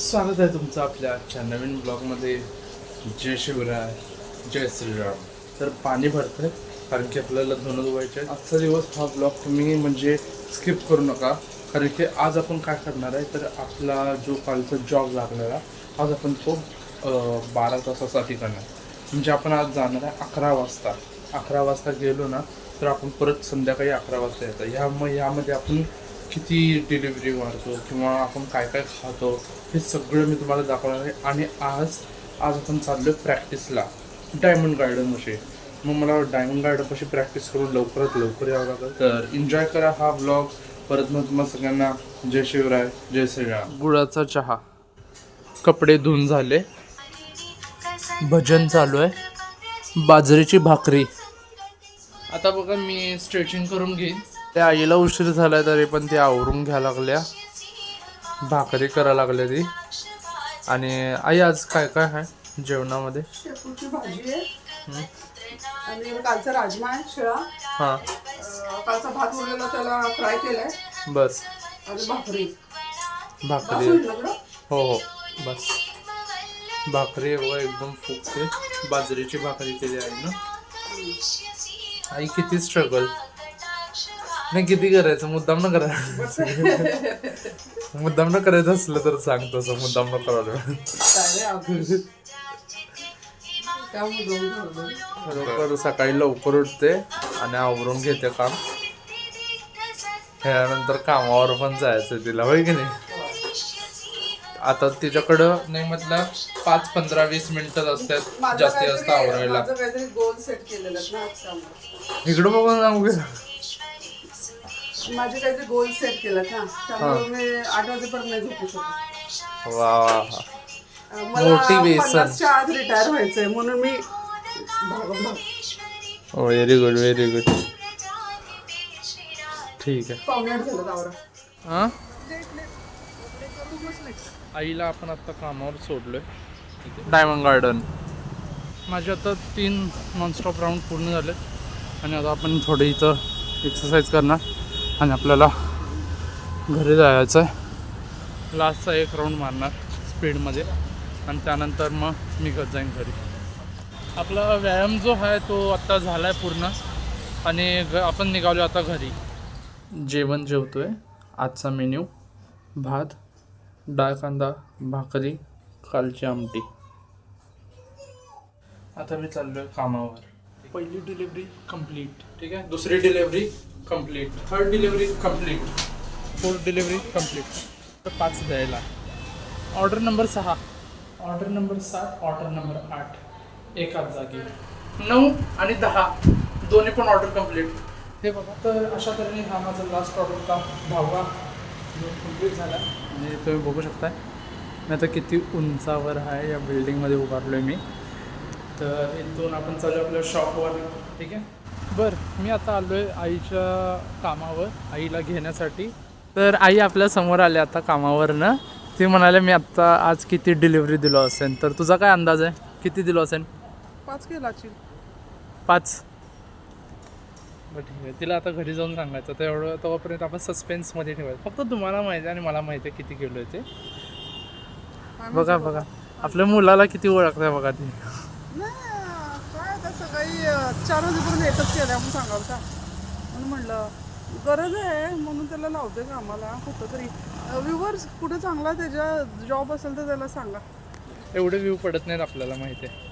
स्वागत आहे तुमचं आपल्या आजच्या नवीन ब्लॉगमध्ये. जय शिवराय जय श्रीराम. तर पाणी भरतंय कारण की आपल्याला धुणं धुवायचं आहे. आजचा दिवस हा ब्लॉग तुम्ही म्हणजे स्किप करू नका कारण की आज आपण काय करणार आहे तर आपला जो कालचा जॉब लागलेला आज आपण तो बारा तासासाठी करणार. म्हणजे आपण आज जाणार आहे अकरा वाजता. अकरा वाजता गेलो ना तर आपण परत संध्याकाळी अकरा वाजता येतं. ह्या मग ह्यामध्ये आपण किती डिलिव्हरी मारतो किंवा आपण काय काय खातो हे सगळं मी तुम्हाला दाखवणार आहे. आणि आज आज आपण चाललो प्रॅक्टिसला डायमंड गार्डनपाशी मग मला डायमंड गार्डनपाशी प्रॅक्टिस करून लवकरात लवकर यावं लागेल. तर एन्जॉय करा हा ब्लॉग परत मग तुम्हाला सगळ्यांना जय शिवराय जय श्रीराम. गुळाचा चहा. कपडे धुवून झाले. भजन चालू आहे. बाजरीची भाकरी. आता बघा मी स्ट्रेचिंग करून घेईन. त्या आईला उशीर झालाय तरी पण ती आवरून घ्या लागल्या. भाकरी करा लागल्या ती. आणि आई आज काय काय आहे जेवणामध्ये? शेपूची भाजी आहे. आणि कालचा राजमा आहे शिळा. हां. अं, कालचा भात उरलेला त्याला फ्राय केलाय. बस. आणि भाकरी. ना गं? हो हो. बस. भाकरी एकदम फुगते. बाजरीची भाकरी केली आहे ना आई किती स्ट्रगल नाही किती करायचं? मुद्दाम न करायचं मुद्दाम न करायचं असलं तर सांग तसं. मुद्दाम न. लवकर सकाळी लवकर उठते आणि आवरून घेते काम. ह्यानंतर कामावर पण जायचं तिला होय की नाही? आता तिच्याकडं नाही म्हटलं पाच पंधरा वीस मिनिटं असतात जास्तीत जास्त आवरायला. इकडं बघून सांगू? माझे काहीतरी गोल सेट केलेत ना त्यामुळे मी आठ वाजेपर्यंत नाही झोपू शकत. वा वा वा. अं, मला. पन्नासच्या आत रिटायर व्हायचंय म्हणून मी भागम भाग. व्हेरी गुड व्हेरी गुड ठीक आहे. पावणे आठ झालं आवरा. हा? आईला आपण आता कामावर सोडलोय. डायमंड गार्डन माझे आता तीन नॉनस्टॉप राऊंड पूर्ण झाले आणि आता आपण थोडे इथं एक्सरसाइज करणार. आणि आपल्याला घरी जायचं आहे लास्टचा एक राऊंड मारणार स्पीडमध्ये आणि त्यानंतर मग निघत जाईन घरी. आपला व्यायाम जो आहे तो आत्ता झाला आहे पूर्ण. आणि ग आपण निघालो आता घरी. जेवण जेवतो आहे आजचा मेन्यू भात डाळ कांदा भाकरी कालची आमटी. आता मी चाललो आहे कामावर. पहिली डिलिव्हरी कंप्लीट ठीक आहे? दुसरी delivery complete third delivery complete fourth delivery complete तर पाच द्यायला. ऑर्डर नंबर सहा. ऑर्डर नंबर सात ऑर्डर नंबर आठ. एकाच जागी. नऊ आणि दहा. दोन्ही पण ऑर्डर कंप्लीट हे बघा तर अशा तऱ्हेने हा माझा लास्ट ऑर्डर होता. दहावा जो कंप्लीट झाला. म्हणजे तुम्ही बघू शकताय. मी आता किती उंचावर आहे या बिल्डिंगमध्ये उभारलो आहे मी. तर इथून आपण चालू आपल्या शॉपवर ठीक आहे? बरं मी आता आलो आहे आईच्या कामावर आईला घेण्यासाठी. तर आई आपल्यासमोर आले आता कामावर ना ते म्हणाले मी आत्ता आज किती डिलिव्हरी दिलो असेल तर तुझा काय अंदाज आहे? किती दिलो असेल पाच केलाची पाच. बरं ठीक आहे. तिला आता घरी जाऊन सांगायचं. तर एवढं तोपर्यंत आपण सस्पेन्समध्ये ठेवायचं फक्त तुम्हाला माहिती आहे आणि मला माहिती आहे किती किलो आहे ते बघा बघा. आपल्या मुलाला किती ओळखत आहे बघा ती. सकाळी चार वाजेपर्यंत एकच केलं आपण सांगाल का? म्हणून म्हणलं गरज आहे म्हणून त्याला लावते का आम्हाला? कुठं तरी. व्ह्युअर्स कुठे चांगला त्याच्या जॉब असेल तर त्याला सांगा. एवढे व्ह्यू पडत नाहीत आपल्याला माहिती आहे.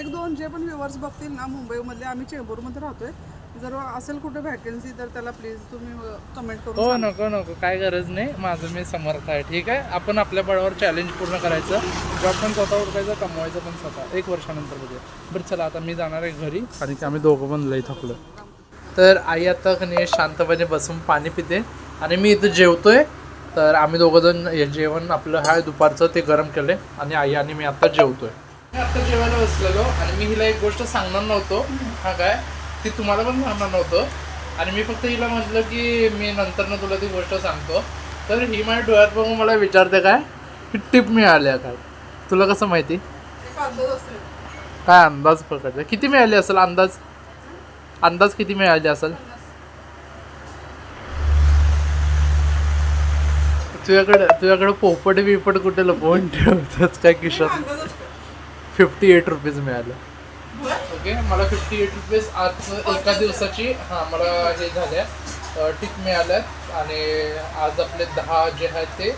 एक दोन जे पण व्ह्युअर्स बघतील ना मुंबईमधले आम्ही चेंबूरमध्ये राहतोय. जर असेल कुठे व्हॅकन्सी तर त्याला प्लीज तुम्ही कमेंट करून हो. नको नको काय गरज नाही. माझं मी समर्थ आहे ठीक आहे? आपण आपल्या बळावर चॅलेंज पूर्ण करायचं. जॉब पण स्वतः उडकायचं कमवायचं पण स्वतः. एक वर्षानंतर बघूया. बरं चला आता मी जाणार आहे घरी. आणि की आम्ही दोघं पण लई थकलो तर आई आता कणी शांतपणे बसून पाणी पिते. आणि मी इथं जेवतोय. तर आम्ही दोघं जण हे जेवण आपलं हाय दुपारचं ते गरम केले आणि आई आणि मी आता जेवतोय. मी आता जेवायला बसलेलो. आणि मी हिला एक गोष्ट सांगणार नव्हतो. हा काय? ती तुम्हाला पण सांगणार नव्हतं. आणि मी फक्त हिला म्हटलं की मी नंतर तुला ती गोष्ट सांगतो. तर ही माझ्या डोळ्यात बघून मला विचारते काय? की टिप मिळाल्या काय? तुला कसं माहिती? काय अंदाज पकडचा किती मिळाली असेल अंदाज? अंदाज किती मिळाली असेल? तुझ्याकडे तुझ्याकडे पोपट बिपट कुठे लपवून ठेवतात? काय असतो. फिफ्टी एट रुपीज मिळालं? ओके मला फिफ्टी एट रुपीज आज एका दिवसाची हां मला हे झाल्या टिक मिळाल्यात आणि आज आपले दहा जे आहेत ते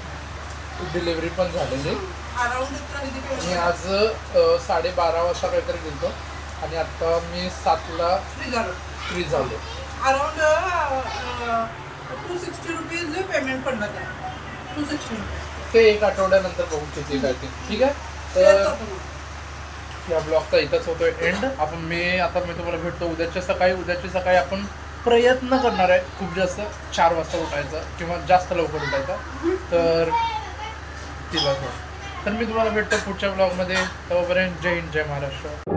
डिलिव्हरी पण झालेली. मी आज साडेबारा वाजता काहीतरी गेलो आणि आता मी सातला. फ्री झालो. Around two sixty rupees payment पडलं टू सिक्स्टी ते एक आठवड्यानंतर बघू किती काय ते. ठीक आहे? तर या ब्लॉगचा इथंच होतोय एंड आपण मी आता मी तुम्हाला भेटतो उद्याच्या सकाळी. उद्याच्या सकाळी आपण प्रयत्न करणार आहे खूप जास्त. चार वाजता उठायचं किंवा जास्त लवकर उठायचं. तर तिला तर मी तुम्हाला भेटतो पुढच्या ब्लॉगमध्ये तोपर्यंत जय हिंद जय महाराष्ट्र.